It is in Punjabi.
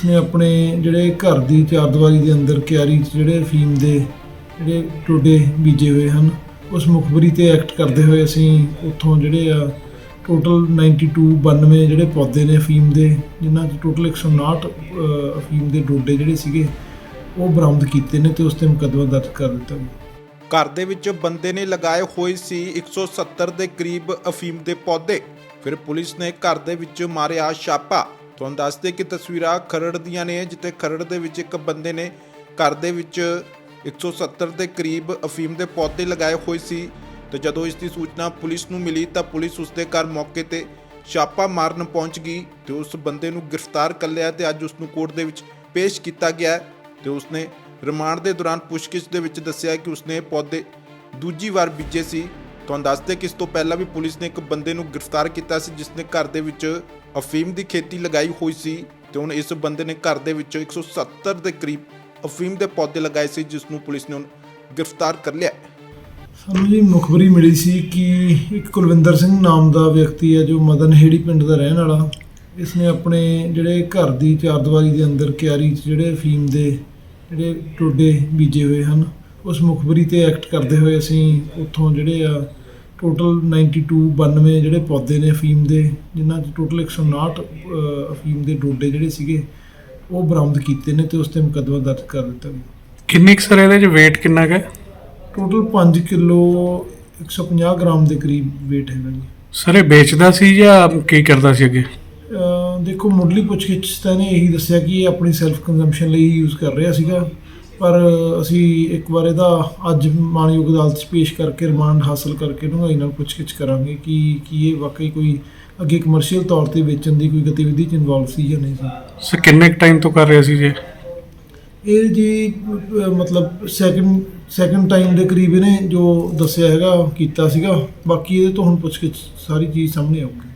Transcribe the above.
ਇਸਨੇ ਆਪਣੇ ਜਿਹੜੇ ਘਰ ਦੀ ਚਾਰਦੀਵਾਰੀ ਦੇ ਅੰਦਰ ਕਿਆਰੀ 'ਚ ਜਿਹੜੇ ਅਫੀਮ ਦੇ ਜਿਹੜੇ ਟੋਡੇ ਬੀਜੇ ਹੋਏ ਹਨ ਉਸ ਮੁਖਬਰੀ ਤੇ ਐਕਟ ਕਰਦੇ ਹੋਏ ਅਸੀਂ ਉੱਥੋਂ ਜਿਹੜੇ ਆ ਟੋਟਲ 92 92 ਜਿਹੜੇ ਪੌਦੇ ਨੇ ਅਫੀਮ ਦੇ ਜਿਨ੍ਹਾਂ 'ਚ ਟੋਟਲ 159 ਅ, ਅਫੀਮ ਦੇ ਡੋਡੇ ਜਿਹੜੇ ਸੀਗੇ ਉਹ ਬਰਾਮਦ ਕੀਤੇ ਨੇ ਤੇ ਉਸ ਤੇ ਮੁਕੱਦਮਾ ਦਰਜ ਕਰ ਦਿੱਤਾ ਗਿਆ। ਘਰ ਦੇ ਵਿੱਚ ਬੰਦੇ ਨੇ ਲਗਾਏ ਹੋਏ ਸੀ 170 ਦੇ ਕਰੀਬ ਅਫੀਮ ਦੇ ਪੌਦੇ। ਫਿਰ ਪੁਲਿਸ ਨੇ ਘਰ ਦੇ ਵਿੱਚ ਮਾਰਿਆ ਛਾਪਾ। ਤੁਹਾਨੂੰ ਦੱਸਦੇ ਕਿ ਤਸਵੀਰਾਂ ਖਰੜ ਦੀਆਂ ਨੇ, ਜਿੱਥੇ ਖਰੜ ਦੇ ਵਿੱਚ ਇੱਕ ਬੰਦੇ ਨੇ ਘਰ ਦੇ ਵਿੱਚ 170 ਦੇ ਕਰੀਬ ਅਫੀਮ ਦੇ ਪੌਦੇ ਲਗਾਏ ਹੋਏ ਸੀ ਤੇ ਜਦੋਂ ਇਸ ਦੀ ਸੂਚਨਾ ਪੁਲਿਸ ਨੂੰ ਮਿਲੀ ਤਾਂ ਪੁਲਿਸ ਉਸ ਦੇ ਘਰ ਮੌਕੇ ਤੇ ਛਾਪਾ ਮਾਰਨ ਪਹੁੰਚ ਗਈ ਤੇ ਉਸ ਬੰਦੇ ਨੂੰ ਗ੍ਰਿਫਤਾਰ ਕਰ ਲਿਆ ਤੇ ਅੱਜ ਉਸ ਨੂੰ ਕੋਰਟ ਦੇ ਵਿੱਚ ਪੇਸ਼ ਕੀਤਾ ਗਿਆ ਹੈ ਤੇ ਉਸਨੇ ਰਿਮਾਂਡ ਦੇ ਦੌਰਾਨ ਪੁੱਛਗਿੱਛ ਦੇ ਵਿੱਚ ਦੱਸਿਆ ਕਿ ਉਸਨੇ ਪੌਦੇ ਦੂਜੀ ਵਾਰ ਬੀਜੇ ਸੀ। ਤੁਹਾਨੂੰ ਦੱਸਦੇ ਕਿ ਇਸ ਤੋਂ ਪਹਿਲਾਂ ਵੀ ਪੁਲਿਸ ਨੇ ਇੱਕ ਬੰਦੇ ਨੂੰ ਗ੍ਰਿਫਤਾਰ ਕੀਤਾ ਸੀ ਜਿਸ ਨੇ ਘਰ ਦੇ ਵਿੱਚ ਅਫੀਮ ਦੀ ਖੇਤੀ ਲਗਾਈ ਹੋਈ ਸੀ ਤੇ ਹੁਣ ਇਸ ਬੰਦੇ ਨੇ ਘਰ ਦੇ ਵਿੱਚ 170 ਦੇ ਕਰੀਬ ਅਫੀਮ ਦੇ ਪੌਦੇ ਲਗਾਏ ਸੀ ਜਿਸ ਨੂੰ ਪੁਲਿਸ ਨੇ ਹੁਣ ਗ੍ਰਿਫਤਾਰ ਕਰ ਲਿਆ ਸਾਨੂੰ ਜੀ ਮੁਖਬਰੀ ਮਿਲੀ ਸੀ ਕਿ ਇੱਕ ਕੁਲਵਿੰਦਰ ਸਿੰਘ ਨਾਮ ਦਾ ਵਿਅਕਤੀ ਹੈ, ਜੋ ਮਦਨਹੇੜੀ ਪਿੰਡ ਦਾ ਰਹਿਣ ਵਾਲਾ। ਇਸ ਨੇ ਆਪਣੇ ਜਿਹੜੇ ਘਰ ਦੀ ਚਾਰਦੀਵਾਰੀ ਦੇ ਅੰਦਰ ਕਿਆਰੀ 'ਚ ਜਿਹੜੇ ਅਫੀਮ ਦੇ ਜਿਹੜੇ ਟੋਡੇ ਬੀਜੇ ਹੋਏ ਹਨ ਉਸ ਮੁਖਬਰੀ ਤੇ ਐਕਟ ਕਰਦੇ ਹੋਏ ਅਸੀਂ ਉੱਥੋਂ ਜਿਹੜੇ ਆ ਟੋਟਲ 92 92 ਜਿਹੜੇ ਪੌਦੇ ਨੇ ਅਫੀਮ ਦੇ ਜਿਨ੍ਹਾਂ 'ਚ ਟੋਟਲ 159 ਅ, ਅਫੀਮ ਦੇ ਡੋਡੇ ਜਿਹੜੇ ਸੀਗੇ ਉਹ ਬਰਾਮਦ ਕੀਤੇ ਨੇ ਤੇ ਉਸ ਤੇ ਮੁਕੱਦਮਾ ਦਰਜ ਕਰ ਦਿੱਤਾ ਗਿਆ। ਕਿੰਨੀ ਕੁ ਸਰ ਇਹਦੇ ਚ weight ਕਿੰਨਾ ਹੈ? ਟੋਟਲ 5 ਕਿਲੋ 150 ਗ੍ਰਾਮ ਦੇ ਕਰੀਬ weight ਹੈਗਾ ਜੀ। ਸਰ ਇਹ ਵੇਚਦਾ ਸੀ ਜਾਂ ਕੀ ਕਰਦਾ ਸੀ ਅੱਗੇ? ਦੇਖੋ ਮੁੱਢਲੀ ਪੁੱਛਗਿੱਛ ਤਾਂ ਨੇ ਇਹੀ ਦੱਸਿਆ ਕਿ ਇਹ ਆਪਣੀ ਸੈਲਫ ਕੰਜ਼ੰਪਸ਼ਨ ਲਈ ਯੂਜ਼ ਕਰ ਰਿਹਾ ਸੀਗਾ। ਪਰ ਅਸੀਂ ਇੱਕ ਵਾਰ ਇਹਦਾ ਅੱਜ ਮਾਨਯੋਗ ਅਦਾਲਤ 'ਚ ਪੇਸ਼ ਕਰਕੇ ਰਿਮਾਂਡ ਹਾਸਲ ਕਰਕੇ ਡੂੰਘਾਈ ਨਾਲ ਪੁੱਛਗਿੱਛ ਕਰਾਂਗੇ ਕਿ ਕੀ ਇਹ ਵਾਕਈ ਕੋਈ ਅੱਗੇ ਕਮਰਸ਼ੀਅਲ ਤੌਰ ਤੇ ਵੇਚਣ ਦੀ ਕੋਈ ਗਤੀਵਿਧੀ 'ਚ ਇਨਵੋਲਵ ਸੀ ਜਾਂ ਨਹੀਂ ਸੀ। ਸਰ ਕਿੰਨੇ ਕੁ ਟਾਈਮ ਤੋਂ ਕਰ ਰਿਹਾ ਸੀ ਜੀ? ਇਹ ਜੀ ਅਹ ਮਤਲਬ ਸੈਕੰਡ ਸੈਕੰਡ ਟਾਈਮ ਦੇ ਕਰੀਬ ਇਹਨੇ ਜੋ ਦੱਸਿਆ ਹੈਗਾ ਕੀਤਾ ਸੀਗਾ। ਬਾਕੀ ਇਹਦੇ ਤੋਂ ਹੁਣ ਪੁੱਛਗਿੱਛ ਸਾਰੀ ਚੀਜ਼ ਸਾਹਮਣੇ ਆਊਗੀ।